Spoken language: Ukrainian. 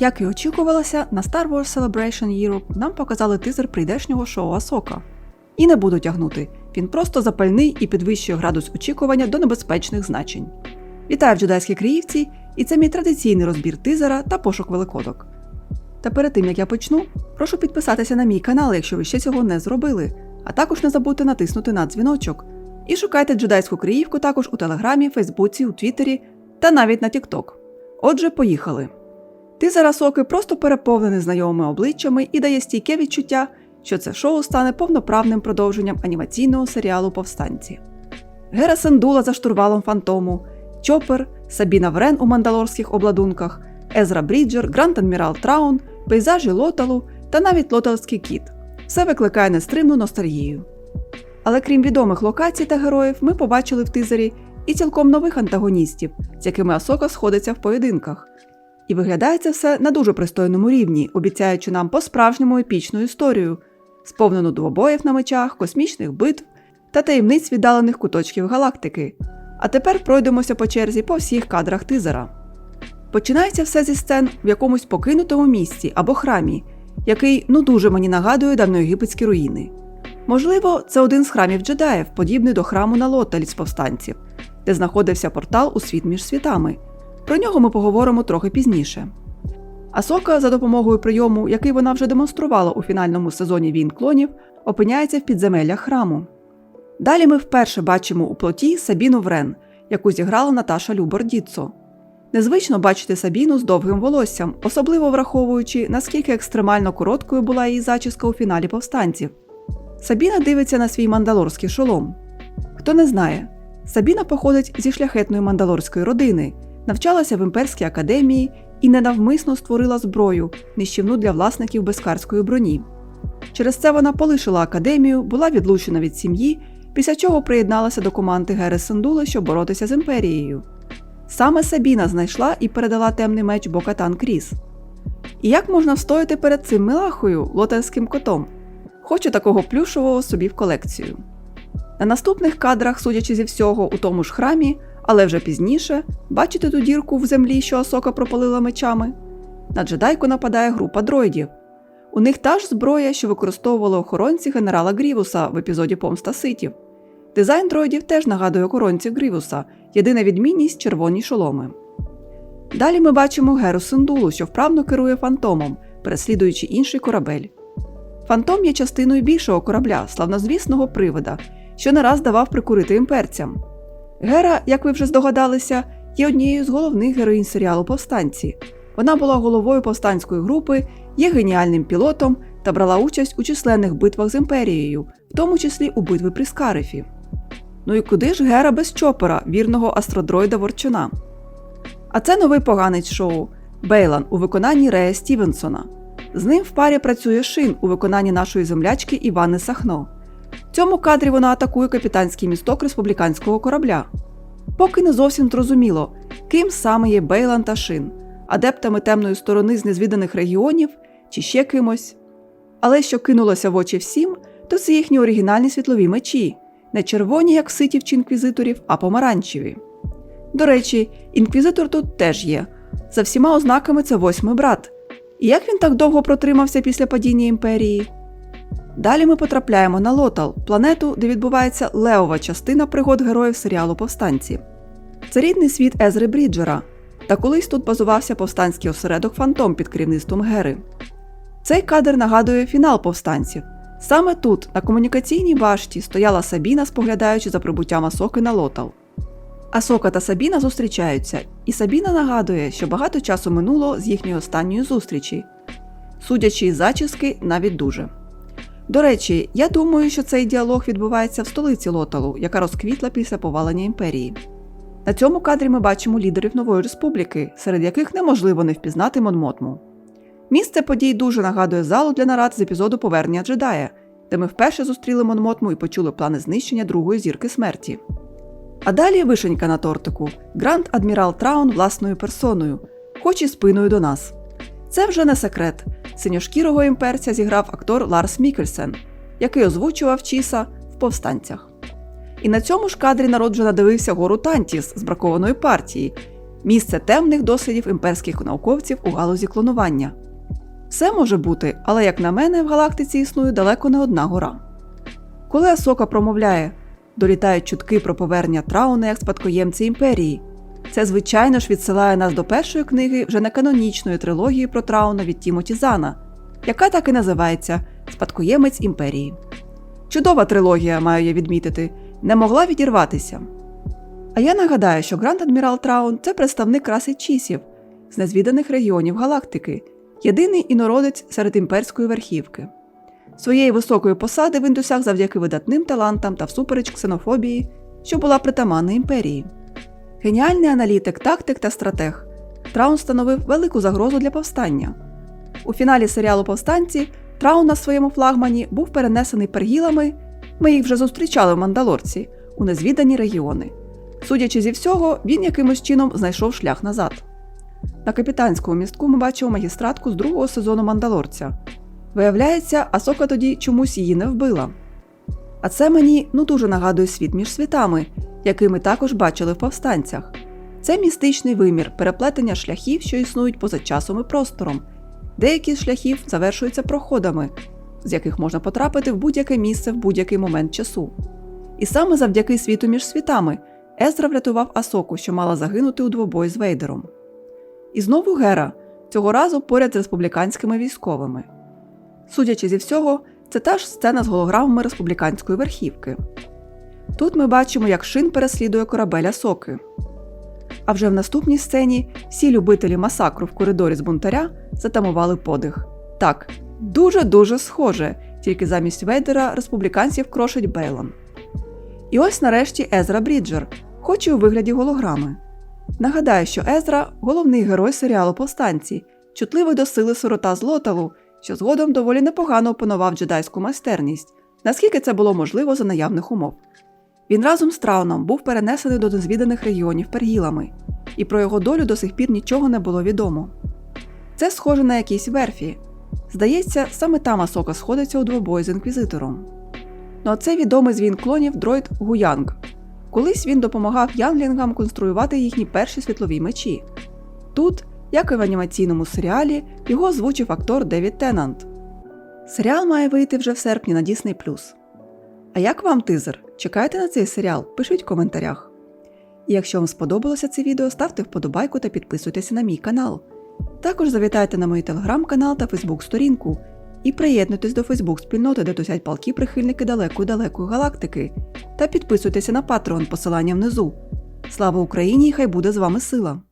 Як і очікувалося, на Star Wars Celebration Europe нам показали тизер прийдешнього шоу Асока. І не буду тягнути, він просто запальний і підвищує градус очікування до небезпечних значень. Вітаю в джедайській Криївці, і це мій традиційний розбір тизера та пошук великодок. Та перед тим як я почну, прошу підписатися на мій канал, якщо ви ще цього не зробили, а також не забудьте натиснути на дзвіночок. І шукайте джедайську Криївку також у Телеграмі, Фейсбуці, у Твіттері та навіть на Тікток. Отже, поїхали. Тизер Асоки просто переповнений знайомими обличчями і дає стійке відчуття, що це шоу стане повноправним продовженням анімаційного серіалу Повстанці. Гера Сендула за штурвалом Фантому, Чопер, Сабіна Врен у мандалорських обладунках, Езра Бріджер, Гранд Адмірал Траун, пейзажі Лоталу та навіть Лоталський кіт. Все викликає нестримну ностальгію. Але крім відомих локацій та героїв, ми побачили в тизері і цілком нових антагоністів, з якими Асока сходиться в поєдинках. І виглядає це все на дуже пристойному рівні, обіцяючи нам по-справжньому епічну історію, сповнену двобоїв на мечах, космічних битв та таємниць віддалених куточків галактики. А тепер пройдемося по черзі по всіх кадрах тизера. Починається все зі сцен в якомусь покинутому місці або храмі, який ну дуже мені нагадує давноєгипетські руїни. Можливо, це один з храмів джедаїв, подібний до храму на з повстанців, де знаходився портал у світ між світами. Про нього ми поговоримо трохи пізніше. Асока, за допомогою прийому, який вона вже демонструвала у фінальному сезоні війн клонів, опиняється в підземеллях храму. Далі ми вперше бачимо у плоті Сабіну Врен, яку зіграла Наташа Любор-Діцо. Незвично бачити Сабіну з довгим волоссям, особливо враховуючи, наскільки екстремально короткою була її зачіска у фіналі повстанців. Сабіна дивиться на свій мандалорський шолом. Хто не знає, Сабіна походить зі шляхетної мандалорської родини, навчалася в імперській академії і ненавмисно створила зброю, нищівну для власників безкарської броні. Через це вона полишила академію, була відлучена від сім'ї, після чого приєдналася до команди Гери Сендули, щоб боротися з імперією. Саме Сабіна знайшла і передала темний меч Бокатан Кріс. І як можна встояти перед цим милахою лотарським котом? Хочу такого плюшового собі в колекцію. На наступних кадрах, судячи зі всього, у тому ж храмі, але вже пізніше, бачите ту дірку в землі, що Асока пропалила мечами. На джедайку нападає група дроїдів. У них та ж зброя, що використовували охоронці генерала Грівуса в епізоді Помста Ситів. Дизайн дроїдів теж нагадує охоронців Грівуса, єдина відмінність червоні шоломи. Далі ми бачимо Геру Синдулу, що вправно керує фантомом, переслідуючи інший корабель. Фантом є частиною більшого корабля, славнозвісного привода, що не раз давав прикурити імперцям. Гера, як ви вже здогадалися, є однією з головних героїнь серіалу Повстанці. Вона була головою повстанської групи, є геніальним пілотом та брала участь у численних битвах з імперією, в тому числі у битві при Скарифі. Ну і куди ж Гера без чопера, вірного астродроїда Ворчуна? А це новий поганець шоу Бейлан у виконанні Рея Стівенсона. З ним в парі працює Шин у виконанні нашої землячки Івани Сахно. В цьому кадрі вона атакує капітанський місток республіканського корабля. Поки не зовсім зрозуміло, ким саме є Бейлан та Шин, адептами темної сторони з незвіданих регіонів чи ще кимось. Але що кинулося в очі всім, то це їхні оригінальні світлові мечі, не червоні, як ситів чи інквізиторів, а помаранчеві. До речі, інквізитор тут теж є. За всіма ознаками це восьмий брат. І як він так довго протримався після падіння імперії? Далі ми потрапляємо на Лотал, планету, де відбувається левова частина пригод героїв серіалу Повстанці. Це рідний світ Езри Бріджера, та колись тут базувався повстанський осередок Фантом під керівництвом Гери. Цей кадр нагадує фінал повстанців. Саме тут, на комунікаційній башті, стояла Сабіна, споглядаючи за прибуттям Асоки на Лотал. Асока та Сабіна зустрічаються, і Сабіна нагадує, що багато часу минуло з їхньої останньої зустрічі, судячи із зачіски, навіть дуже. До речі, я думаю, що цей діалог відбувається в столиці Лоталу, яка розквітла після повалення імперії. На цьому кадрі ми бачимо лідерів нової республіки, серед яких неможливо не впізнати Монмотму. Місце подій дуже нагадує залу для нарад з епізоду Повернення джедая, де ми вперше зустріли Монмотму і почули плани знищення другої зірки смерті. А далі вишенька на тортику Гранд Адмірал Траун власною персоною, хоч і спиною до нас. Це вже не секрет. Синьошкірого імперця зіграв актор Ларс Мікельсен, який озвучував Чіса в повстанцях. І на цьому ж кадрі народ вже надивився гору Тантіс з бракованої партії, місце темних дослідів імперських науковців у галузі клонування. Все може бути, але, як на мене, в галактиці існує далеко не одна гора. Коли Асока промовляє, долітають чутки про повернення Трауна як спадкоємця імперії, це, звичайно ж, відсилає нас до першої книги вже неканонічної трилогії про Трауна від Тімоті Зана, яка так і називається Спадкоємець імперії. Чудова трилогія, маю я відмітити, не могла відірватися. А я нагадаю, що Гранд Адмірал Траун це представник раси чісів з незвіданих регіонів галактики, єдиний інородець серед імперської верхівки. Своєї високої посади він досяг завдяки видатним талантам та всупереч ксенофобії, що була притаманна імперії. Геніальний аналітик, тактик та стратег, Траун становив велику загрозу для повстання. У фіналі серіалу Повстанці Траун на своєму флагмані був перенесений пергілами, ми їх вже зустрічали в Мандалорці, у незвідані регіони. Судячи зі всього, він якимось чином знайшов шлях назад. На капітанському містку ми бачимо магістратку з другого сезону Мандалорця. Виявляється, Асока тоді чомусь її не вбила. А це мені ну дуже нагадує світ між світами, який ми також бачили в повстанцях. Це містичний вимір переплетення шляхів, що існують поза часом і простором. Деякі з шляхів завершуються проходами, з яких можна потрапити в будь-яке місце в будь-який момент часу. І саме завдяки світу між світами Езра врятував Асоку, що мала загинути у двобої з Вейдером. І знову Гера, цього разу поряд з республіканськими військовими. Судячи зі всього, це та ж сцена з голограмами республіканської верхівки. Тут ми бачимо, як шин переслідує корабель Асоки. А вже в наступній сцені всі любителі масакру в коридорі з бунтаря затамували подих. Так, дуже-дуже схоже, тільки замість Вейдера республіканців крошить Бейлон. І ось нарешті Езра Бріджер, хоч і у вигляді голограми. Нагадаю, що Езра головний герой серіалу Повстанці, чутливий до сили сирота з Лоталу, що згодом доволі непогано опанував джедайську майстерність, наскільки це було можливо за наявних умов. Він разом з Трауном був перенесений до дозвіданих регіонів пергілами, і про його долю до сих пір нічого не було відомо. Це схоже на якісь верфі. Здається, саме там Асока сходиться у двобої з інквізитором. Ну а це відомий з він клонів дроїд Гуянг. Колись він допомагав янглінгам конструювати їхні перші світлові мечі. Тут, як і в анімаційному серіалі, його озвучив актор Девід Теннант. Серіал має вийти вже в серпні на Disney+. А як вам тизер? Чекаєте на цей серіал? Пишіть в коментарях. І якщо вам сподобалося це відео, ставте вподобайку та підписуйтесь на мій канал. Також завітайте на мій телеграм-канал та фейсбук-сторінку і приєднуйтесь до Фейсбук-спільноти, де тусять палки прихильники далекої-далекої галактики, та підписуйтеся на Patreon, посилання внизу. Слава Україні! і Хай буде з вами сила!